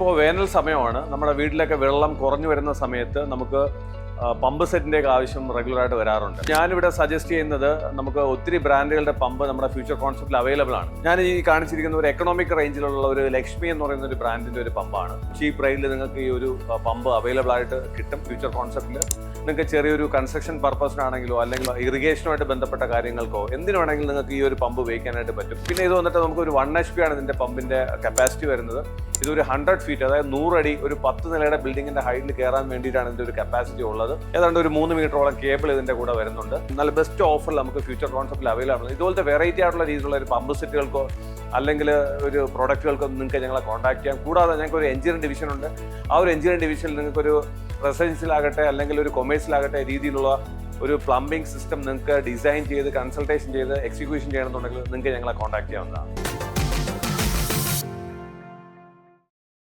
ഇപ്പോൾ വേനൽ സമയമാണ്. നമ്മുടെ വീട്ടിലൊക്കെ വെള്ളം കുറഞ്ഞു വരുന്ന സമയത്ത് നമുക്ക് പമ്പ് സെറ്റിന്റെ ഒക്കെ ആവശ്യം റെഗുലറായിട്ട് വരാറുണ്ട്. ഞാനിവിടെ സജസ്റ്റ് ചെയ്യുന്നത് നമുക്ക് ഒത്തിരി ബ്രാൻഡുകളുടെ പമ്പ് നമ്മുടെ ഫ്യൂച്ചർ കോൺസെപ്റ്റിൽ അവൈലബിൾ ആണ്. ഞാൻ ഈ കാണിച്ചിരിക്കുന്ന ഒരു എക്കണോമിക് റേഞ്ചിലുള്ള ഒരു ലക്ഷ്മി എന്ന് പറയുന്ന ഒരു ബ്രാൻഡിന്റെ ഒരു പമ്പാണ്. ചീപ്പ് റേറ്റിൽ നിങ്ങൾക്ക് ഈ ഒരു പമ്പ് അവൈലബിൾ ആയിട്ട് കിട്ടും ഫ്യൂച്ചർ കോൺസെപ്റ്റിൽ നിങ്ങൾക്ക് ചെറിയൊരു കൺസ്ട്രക്ഷൻ പർപ്പസിനാണെങ്കിലോ അല്ലെങ്കിൽ ഇറിഗേഷനുമായിട്ട് ബന്ധപ്പെട്ട കാര്യങ്ങൾക്കോ എന്തിനു വേണമെങ്കിലും നിങ്ങൾക്ക് ഈ ഒരു പമ്പ് ഉപയോഗിക്കാനായിട്ട് പറ്റും. പിന്നെ ഇത് വന്നിട്ട് നമുക്ക് ഒരു വൺ എച്ച് പി ആണ് ഇതിന്റെ പമ്പിന്റെ കപ്പാസിറ്റി വരുന്നത്. ഇതൊരു ഹൺഡ്രഡ് ഫീറ്റ് അതായത് നൂറടി ഒരു പത്ത് നിലയുടെ ബിൽഡിങ്ങിന്റെ ഹൈറ്റിൽ കയറാൻ വേണ്ടിയിട്ടാണ് ഇതിന്റെ ഒരു കപ്പാസിറ്റി ഉള്ളത്. ഏതാണ്ട് ഒരു മൂന്ന് മീറ്ററോളം കേബിൾ ഇതിന്റെ കൂടെ വരുന്നുണ്ട്. നല്ല ബെസ്റ്റ് ഓഫറിൽ നമുക്ക് ഫ്യൂച്ചർ കോൺസെപ്റ്റിൽ അവൈലബിൾ ആണ്. ഇതുപോലത്തെ വെറൈറ്റി ആയിട്ടുള്ള രീതിയിലുള്ള ഒരു പമ്പ് സെറ്റുകൾക്കോ അല്ലെങ്കിൽ ഒരു പ്രൊഡക്റ്റുകൾക്കോ നിങ്ങൾക്ക് ഞങ്ങളെ കോൺടാക്ട് ചെയ്യാം. കൂടാതെ ഞങ്ങൾക്ക് ഒരു എഞ്ചിനീയറിംഗ് ഡിവിഷൻ ഉണ്ട്. ആ ഒരു എഞ്ചിനീയറിംഗ് ഡിവിഷനിൽ നിങ്ങൾക്ക് ഒരു അല്ലെങ്കിൽ ഒരു കൊമേഴ്സിലാകട്ടെ രീതിയിലുള്ള ഒരു പ്ലംബിംഗ് സിസ്റ്റം നിങ്ങൾക്ക് ഡിസൈൻ ചെയ്ത് കൺസൾട്ടേഷൻ ചെയ്ത് എക്സിക്യൂഷൻ ചെയ്യണമെന്നുണ്ടെങ്കിൽ നിങ്ങൾക്ക് ഞങ്ങളെ കോൺടാക്ട് ചെയ്യാവുന്നതാണ്.